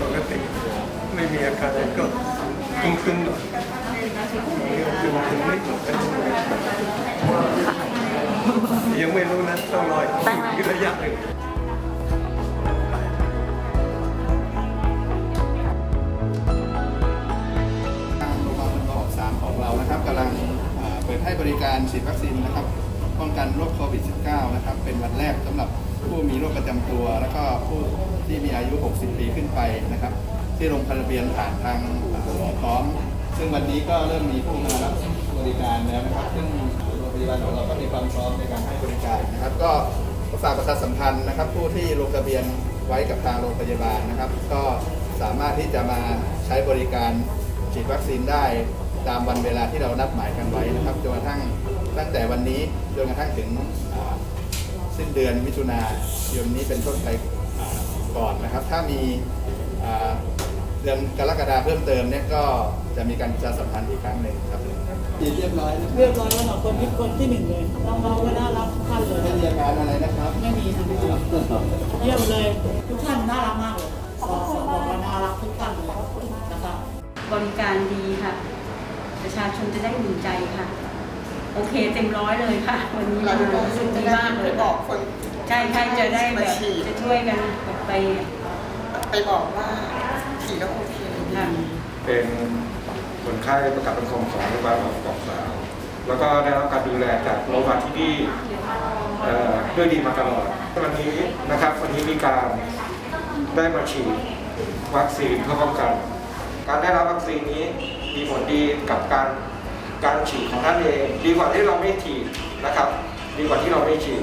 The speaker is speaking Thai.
ปกติไม่มีอาการก็ตึงๆหน่อยตึงๆนิดหน่อยยังไม่รู้นะต้องรออีกระยะหนึ่งนะครับกำลังเปิดให้บริการฉีดวัคซีนนะครับป้องกันโรคโควิด -19 นะครับเป็นวันแรกสำหรับ ผู้มีโรคประจำตัว แล้วก็ผู้ที่มีอายุ 60 ปีขึ้นไปนะครับ ที่ลงทะเบียนผ่านทางหมอพร้อม ซึ่งวันนี้ก็เริ่มมีผู้มารับบริการแล้วนะครับ ซึ่งโรงพยาบาลของเราก็มีความพร้อมในการให้บริการนะครับ ก็ฝากประชาสัมพันธ์นะครับ ผู้ที่ลงทะเบียนไว้กับทางโรงพยาบาลนะครับ ก็สามารถที่จะมาใช้บริการฉีดวัคซีนได้ตามวันเวลาที่เรานัดหมายกันไว้นะครับจนกระทั่งตั้งแต่วันนี้จนกระทั่งถึง สิ้นเดือนมิถุนายนนี้เป็นต้นไปอ่าก่อนนะครับ ถ้ามีอ่าเดือนกรกฎาเพิ่มเติมเนี่ยก็จะมีการประชาสัมพันธ์อีกครั้งหนึ่งครับฉีดเรียบร้อยนะคเรีรัยบบร้อยแล้วค่ะคนที่คนที่หนึ่งเลยน้องๆก็น่ารักทุกท่านเลยไม่มีอาการอะไรนะครับ ไม่มีค่ะเยี่ยมเลยทุกท่านน่ารักมากเลยสอสอบอกว่าน่ารักทุกท่านเลยนะครับบริการดีค่ะ ประชาชนจะได้อุ่นใจค่ะ โอเคเต็มร้อยเลยค่ะ วันนี้มารู้สึกดีมากเลยบอกคนใช่ใช่จะได้แบบมาฉีดจะช่วยกันไปไปบอกว่าฉีดแล้วโอเคค่ะเป็นคนไข้ประกันสังคมของโรงพยาบาลบางกอกสาว แล้วก็ได้รับการดูแลจากโรงพยาบาลที่นี่เอ่อด้วยดีมาตลอด วันนี้นะครับวันนี้มีการได้มาฉีดวัคซีนเพื่อป้องกัน การได้รับวัคซีนนี้มีผลดีกับการ การฉีดของท่านเอง ดีกว่าที่เราไม่ฉีดนะครับ ดีกว่าที่เราไม่ฉีด